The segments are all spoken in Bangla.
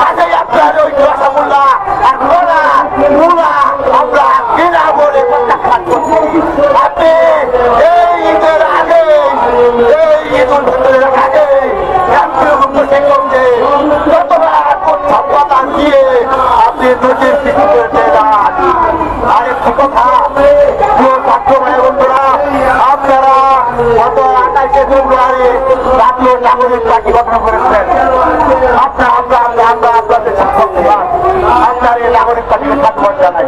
কাজেই আপনার ওই রসগোল্লা আর গোলা মুলা আমরা কিনা বলে প্রত্যাখ্যান করছি। আপনি এই ঈদের আগে, এই ঈদ উল ফিতরের আগে আপনি নদীর আরেকটি কথা প্রিয় জাতীয় নাগরিক পার্টি গঠন করেছেন আপনার আমরা আমরা আমরা আপনাদের আপনার এই নাগরিক পার্টিকে স্বাগত জানাই।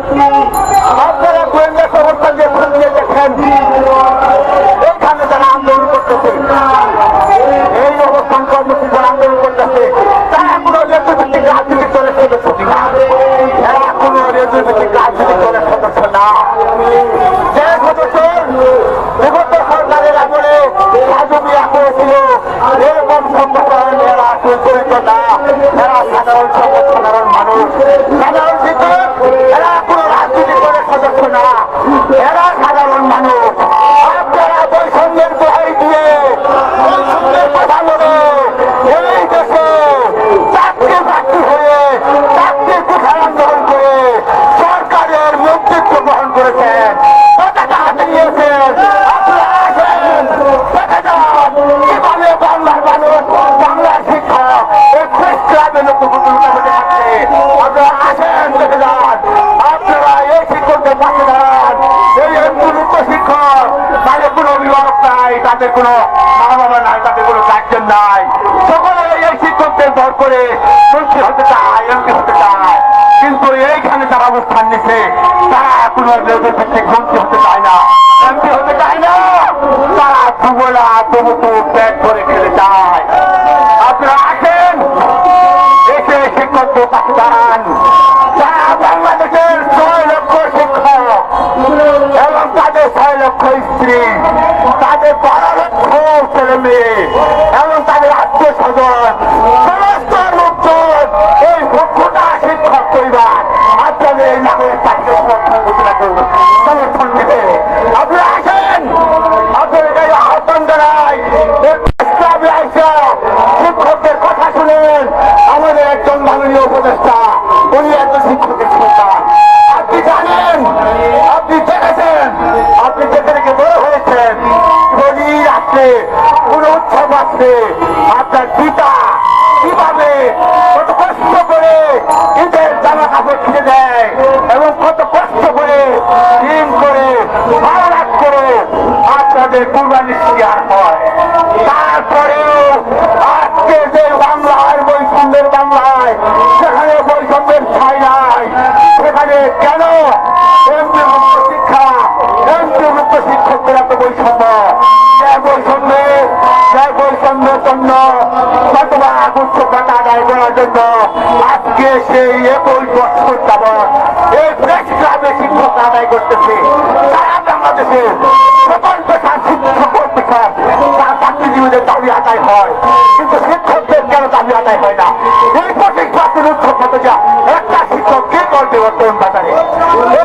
চায় চায়। কিন্তু এইখানে যারা অবস্থান নিছে, তারা কোনো লেজের ভিত্তিক মন্ত্রী হতে চায় না। এমপি হতে চায় না, তারা দুবেলা দুমুটো ব্যাগ করে খেলে যায়। স্ত্রী তাদের বারো ছেলে মেয়ে এবং তাদের আত্মীয় স্বজন, সমস্ত লোকজন এই লক্ষটা শিক্ষক পরিবার আপনাদের এই নাগরিক পার্টিকে সমর্থন ঘোষণা করবে সমর্থন দেবে আপনারা আসেন। আপনাদের এই আহ্বান জানাই। শিক্ষকদের কথা শুনেন। আমাদের একজন মাননীয় উপদেষ্টা আছে। আপনার পিতা কীভাবে কত কষ্ট করে ঈদের জামা কাপড় কিনে দেয় এবং কত কষ্ট করে দিন করে সারা করে আপনাদের কুরবানি দেওয়ার হয়। তারপরেও আজকে যে বাংলায় বৈষম্যের বাংলায় সেখানে বৈষম্যের ছাই নাই, সেখানে কেন কতবার উচ্চ কথা আদায় করার জন্য আজকে সেই একুশ বছর যাবৎ এই প্রেস ক্লাবে শিক্ষক আদায় করতেছে। বাংলাদেশে তার হয়। কিন্তু শিক্ষকদের কেন দাবি আদায় হয় না? এই উৎসব একটা শিক্ষক কে করবে বর্তমান বাজারে? এই